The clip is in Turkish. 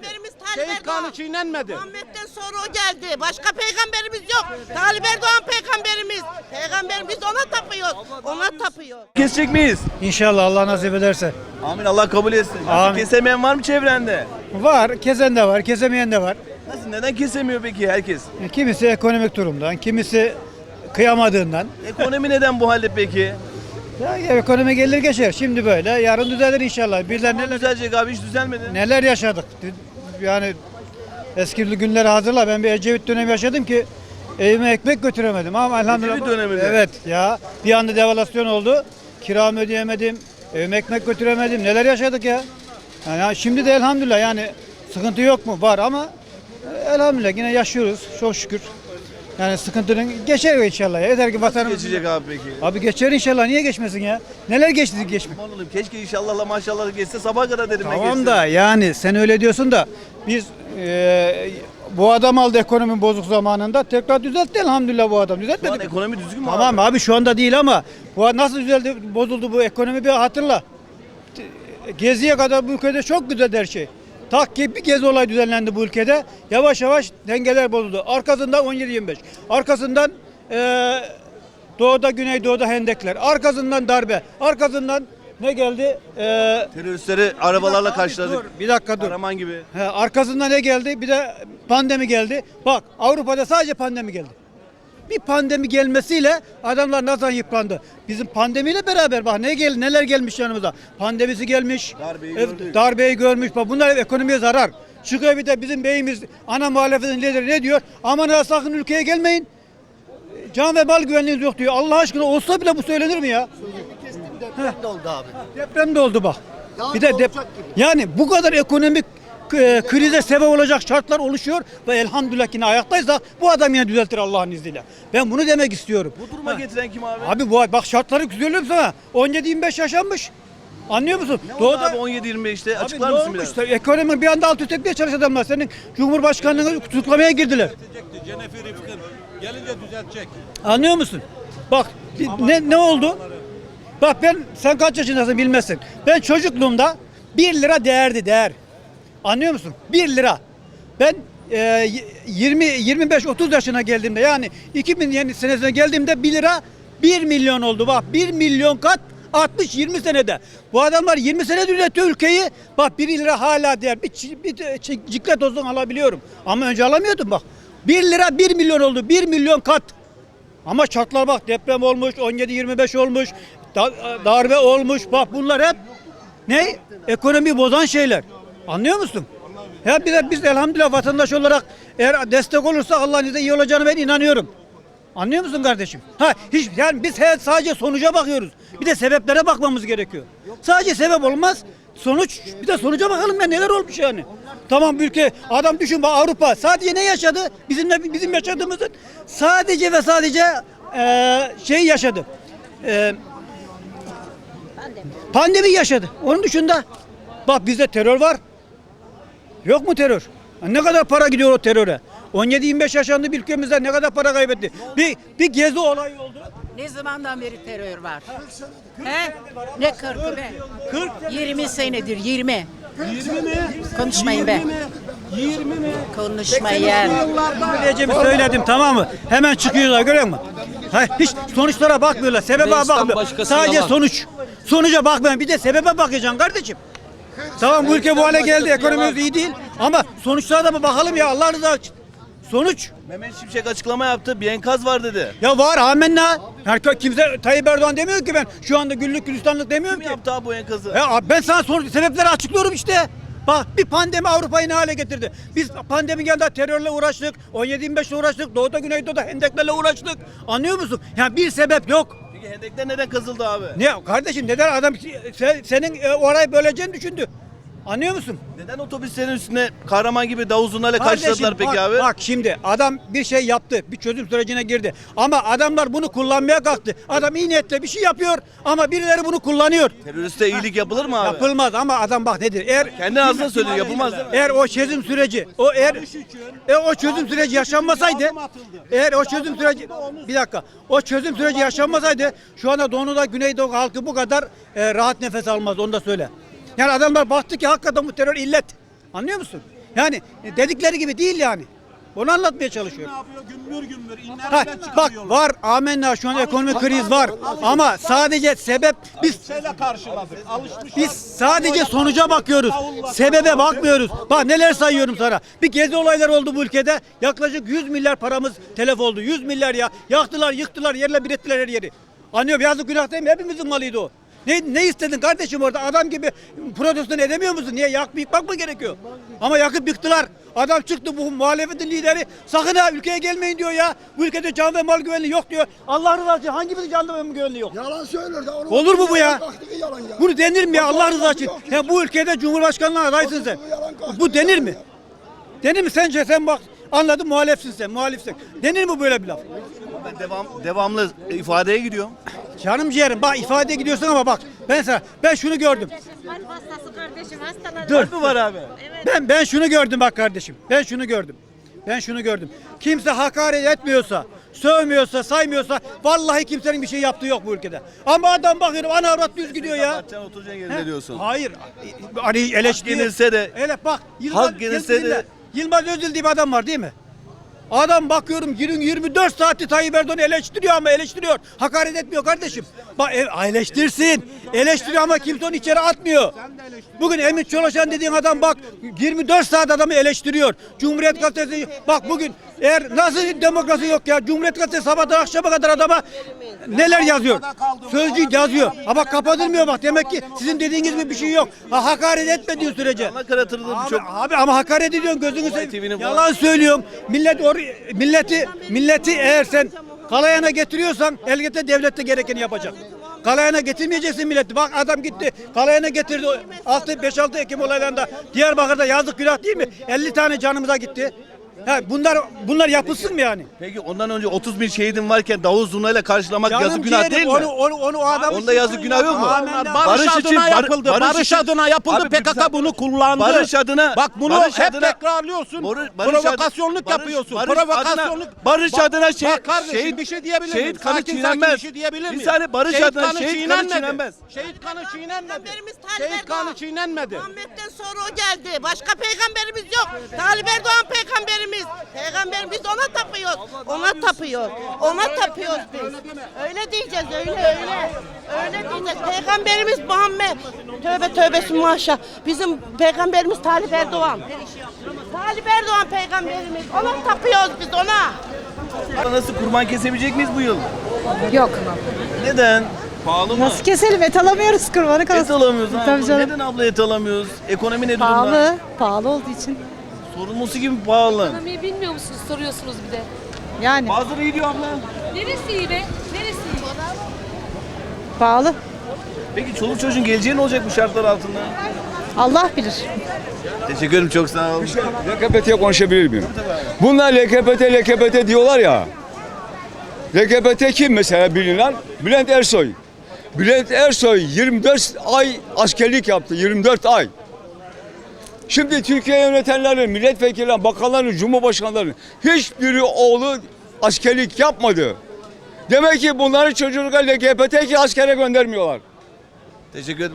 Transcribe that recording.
Peygamberimiz Talip Şehit kanı Erdoğan. çiğnenmedi. Muhammed'den sonra o geldi. Başka peygamberimiz yok. Talip Erdoğan peygamberimiz. Peygamberimiz ona tapıyor. Ona tapıyor. Kesecek miyiz? İnşallah Allah nasip ederse. Amin Allah kabul etsin. Amin. Kesemeyen var mı çevrende? Var, kesen de var, kesemeyen de var. Nasıl neden kesemiyor peki herkes? Kimisi ekonomik durumdan, kimisi kıyamadığından. Ekonomi neden bu halde peki? Ya ekonomi gelir geçer. Şimdi böyle, yarın düzelir inşallah. Birler Ne neler, düzelecek abi hiç düzelmedi. neler yaşadık. Yani eski günleri hatırla. Ben bir Ecevit dönemi yaşadım ki evime ekmek götüremedim ama elhamdülillah. Ecevit döneminde? Evet ya. Bir anda devalüasyon oldu. Kiramı ödeyemedim. Evime ekmek götüremedim. Neler yaşadık ya. Yani şimdi de elhamdülillah yani sıkıntı yok mu? Var ama e, elhamdülillah yine yaşıyoruz. Çok şükür. Yani sıkıntının geçer inşallah. ya. Yeter ki vatanımız. Geçecek abi peki. Abi geçer inşallah. Niye geçmesin ya? Neler geçti geçme. Aman oğlum keşke inşallahla maşallah geçse sabah kadar dedim ben Tamam geçse. da yani sen öyle diyorsun da biz e, bu adam aldı ekonomi bozuk zamanında tekrar düzeltti elhamdülillah bu adam Şu an düzeltmedi. ekonomi düzgün mü Tamam abi? abi şu anda değil ama bu nasıl düzeldi bozuldu bu ekonomi bir hatırla. Geziye kadar bu ülkede çok güzel her şey. Tak ki bir gezi olay düzenlendi bu ülkede. Yavaş yavaş dengeler bozuldu. Arkasından 17-25. Arkasından e, doğuda güneydoğuda hendekler. Arkasından darbe. Arkasından ne geldi? E, Teröristleri arabalarla karşıladık. dur, bir dakika dur. Kahraman gibi. He, arkasından ne geldi? Bir de pandemi geldi. Bak Avrupa'da sadece pandemi geldi. Bir pandemi gelmesiyle adamlar nasıl yıprandı. Bizim pandemiyle beraber bak ne gel neler gelmiş yanımıza. Pandemisi gelmiş. Darbeyi gördük. darbeyi görmüş. Bak bunlar ekonomiye zarar. Çıkıyor bir de bizim beyimiz ana muhalefetin lideri ne diyor? Aman ha sakın ülkeye gelmeyin. Can ve mal güvenliğiniz yok diyor. Allah aşkına olsa bile bu söylenir mi ya? Deprem de oldu abi. Deprem de oldu bak. Daha bir de dep- gibi. yani bu kadar ekonomik e, krize sebep olacak şartlar oluşuyor ve elhamdülillah yine ayaktaysa bu adam yine düzeltir Allah'ın izniyle. Ben bunu demek istiyorum. Bu duruma Ha. getiren kim abi? Abi bu bak şartları söylüyorum sana. 17-25 yaşanmış. Anlıyor musun? ne oldu abi 17-25'te? Abi Açıklar ne mısın olmuş biraz? da ekonomi bir anda alt üst etmeye çalışan adamlar. Senin Cumhurbaşkanlığını tutuklamaya girdiler. Rıfkın gelince düzeltecek. Anlıyor musun? Bak bir- ne ne oldu? Bak ben sen kaç yaşındasın bilmezsin. Ben çocukluğumda 1 lira değerdi değer. Anlıyor musun? 1 lira. Ben e, 20 25 30 yaşına geldiğimde yani 2000 yeni senesine geldiğimde 1 lira 1 milyon oldu. Bak 1 milyon kat 60 20 senede. Bu adamlar 20 senede üretiyor ülkeyi. Bak 1 lira hala değer. Bir, bir çi- ciklet olsun alabiliyorum. Ama önce alamıyordum bak. 1 lira 1 milyon oldu. 1 milyon kat. Ama şartlar bak deprem olmuş, 17-25 olmuş, da- darbe olmuş. Bak bunlar hep ne? Ekonomi bozan şeyler. Anlıyor musun? Ya bir de biz elhamdülillah vatandaş olarak eğer destek olursa Allah'ın izniyle iyi olacağını ben inanıyorum. Anlıyor musun kardeşim? Ha hiç yani biz he, sadece sonuca bakıyoruz. Bir de sebeplere bakmamız gerekiyor. Sadece sebep olmaz. Sonuç bir de sonuca bakalım ya neler olmuş yani. Tamam ülke adam düşün bak Avrupa sadece ne yaşadı? Bizimle bizim yaşadığımızın sadece ve sadece eee, şey yaşadı. Eee pandemi yaşadı. Onun dışında bak bizde terör var. Yok mu terör? Ne kadar para gidiyor o teröre? 17-25 yaşandı bir ülkemizde ne kadar para kaybetti? Bir, bir gezi olayı oldu. Ne zamandan beri terör var? He? Ne kırkı be? 40 20 senedir 20. 20 mi? Konuşmayın be. 20 mi? Konuşmayın. diyeceğimi söyledim tamam mı? Hemen çıkıyorlar görüyor musun? Ha, hiç sonuçlara bakmıyorlar. Sebebe bakmıyor. Sadece sonuç. Sonuca bakmayan bir de sebebe bakacaksın kardeşim. Tamam bu ülke bu hale geldi. Ekonomimiz iyi değil. Ama sonuçlara da bir bakalım ya Allah rızası için. Sonuç. Mehmet Şimşek açıklama yaptı. Bir enkaz var dedi. Ya var amenna. Herkes kimse Tayyip Erdoğan demiyor ki ben. Şu anda güllük gülistanlık demiyorum Kim ki. yaptı abi bu enkazı? Ya ben sana sonuç sebepleri açıklıyorum işte. Bak bir pandemi Avrupa'yı ne hale getirdi. Biz pandemi geldi terörle uğraştık. 17-25'le uğraştık. Doğuda Güneydoğu'da hendeklerle uğraştık. Anlıyor musun? Yani bir sebep yok. Peki neden kazıldı abi? Ne kardeşim neden adam sen- senin e, orayı böleceğini düşündü. Anlıyor musun? Neden otobüslerin üstüne kahraman gibi davul zurnayla Kardeşim, karşıladılar peki bak, abi? Bak şimdi adam bir şey yaptı. Bir çözüm sürecine girdi. Ama adamlar bunu kullanmaya kalktı. Adam iyi niyetle bir şey yapıyor ama birileri bunu kullanıyor. Teröriste iyilik yapılır mı abi? Yapılmaz ama adam bak nedir? Eğer Kendi ağzına söylüyor yapılmaz değil mi? Eğer o çözüm süreci, o eğer e, o çözüm süreci yaşanmasaydı, eğer o çözüm süreci bir dakika, o çözüm süreci yaşanmasaydı şu anda Doğu'da Güneydoğu halkı bu kadar e, rahat nefes almaz onu da söyle. Yani adamlar baktı ki hakikaten bu terör illet. Anlıyor musun? Yani dedikleri gibi değil yani. Onu anlatmaya çalışıyorum. Ne yapıyor? Gümbür gümbür. Ha, bak var amenna şu an ekonomik kriz var ama sadece sebep biz Şeyle karşıladık. Alışmışlar. biz sadece sonuca bakıyoruz. Sebebe bakmıyoruz. Bak neler sayıyorum sana. Bir gezi olaylar oldu bu ülkede. Yaklaşık 100 milyar paramız telef oldu. 100 milyar ya. Yaktılar, yıktılar, yerle bir ettiler her yeri. Anlıyor yazık günah değil mi? Hepimizin malıydı o. Ne, ne istedin kardeşim orada? Adam gibi protesto edemiyor musun? Niye? Yakıp yıkmak mı gerekiyor? Ama yakıp yıktılar. Adam çıktı bu muhalefetin lideri. Sakın ha ülkeye gelmeyin diyor ya. Bu ülkede can ve mal güvenliği yok diyor. Allah rızası için hangimizin can ve mal güvenliği yok? Yalan söyler de. onu- Olur mu bu ya? Kalktığı yalan ya. Bunu denir mi ya Allah rızası için? Ya bu ülkede Cumhurbaşkanlığı adaysın sen. Bu denir mi? Denir mi sence sen bak anladın muhalefsin sen muhalifsin. Denir mi böyle bir laf? Ben devam, devamlı ifadeye gidiyorum. Canım ciğerim bak ifadeye gidiyorsun ama bak ben sana ben şunu gördüm. Kalp hastası kardeşim hastalandı. Dur. mı var abi? Ben ben şunu gördüm bak kardeşim. Ben şunu gördüm. Ben şunu gördüm. Kimse hakaret etmiyorsa, sövmüyorsa, saymıyorsa vallahi kimsenin bir şey yaptığı yok bu ülkede. Ama adam bakıyorum ana avrat düz gidiyor ya. Sen oturacaksın He? yerine diyorsun. Hayır. Hani eleştiri. yenilse de- Evet bak. Yılmaz, Hak yenilse de- Yılmaz- Yılmaz Özdil diye bir adam var değil mi? Adam bakıyorum 20 24 saati Tayyip Erdoğan'ı eleştiriyor ama eleştiriyor. Hakaret etmiyor kardeşim. Bak e, eleştirsin. Eleştiriyor ama kimse onu içeri atmıyor. Bugün Emin Çoluşan dediğin adam bak 24 saat adamı eleştiriyor. Cumhuriyet Gazetesi bak bugün eğer nasıl demokrasi yok ya Cumhuriyet Gazetesi sabahtan akşama kadar adama neler yazıyor. Sözcü yazıyor. Ama kapatılmıyor bak demek ki sizin dediğiniz gibi bir şey yok. Ha, hakaret etmediği sürece. Abi, çok. abi ama hakaret ediyorsun gözünü seveyim. Yalan söylüyorum. Millet or milleti milleti eğer sen kalayana getiriyorsan elbette devlet de gerekeni yapacak. Kalayana getirmeyeceksin milleti. Bak adam gitti. Kalayana getirdi. 6 5 6 Ekim olaylarında Diyarbakır'da yazık günah değil mi? 50 tane canımıza gitti. Ha, bunlar bunlar yapılsın mı yani? Peki ondan önce 30 bin şehidin varken Davuz zurnayla karşılamak yazık günah ciğerim, değil mi? Onu, onu, onu o adam Onda yazık günah yok mu? Amenna. Barış, Barış adına için- bar- yapıldı. barış Barış, için- adına yapıldı. Abi PKK bunu kullandı. Barış adına- Bak bunu barış hep adına- tekrarlıyorsun. Barış- barış Provokasyonluk barış- yapıyorsun. barış Provokasyonluk. adına- barış adına şey- Bak kardeşim şehit- bir şey diyebilir miyim? şehit kanı Sakin sakin çiğnenmez. bir şey diyebilir Bir saniye, barış şehit adına kanı şehit kanı çiğnenmez. Şehit kanı çiğnenmedi. Şehit kanı çiğnenmedi. Muhammed'den sonra o geldi. Başka peygamberimiz yok. Talip Erdoğan peygamberimiz. Peygamberimiz biz ona tapıyoruz. Ona tapıyor. Ona tapıyoruz biz. Öyle diyeceğiz öyle öyle. Öyle diyeceğiz. Peygamberimiz Muhammed. Tövbe tövbe maşa. Bizim peygamberimiz Talip Erdoğan. Talip Erdoğan peygamberimiz. Ona tapıyoruz biz ona. Nasıl kurban kesebilecek miyiz bu yıl? Yok. Neden? Pahalı mı? Nasıl keselim? Et alamıyoruz kurbanı Et alamıyoruz abi. Tabii canım. Neden abla et alamıyoruz? Ekonomi ne durumda? Pahalı. Pahalı olduğu için. Sorulması gibi pahalı. Ekonomiyi bilmiyor musunuz soruyorsunuz bir de. Yani Bazıları iyi diyor abla. Neresi iyi be? Neresi iyi? pahalı. Peki çoluk çocuğun geleceği ne olacak bu şartlar altında? Allah bilir. Teşekkür ederim çok sağ olun. LKPT'ye konuşabilir miyim? Bunlar LKPT, LKPT diyorlar ya. LKPT kim mesela bilinen? Bülent Ersoy. Bülent Ersoy 24 ay askerlik yaptı. 24 ay. Şimdi Türkiye yönetenlerin, milletvekillerinin, bakanların, cumhurbaşkanlarının hiçbiri oğlu askerlik yapmadı. Demek ki bunların çocukları LGBT askere göndermiyorlar. Teşekkür ederim.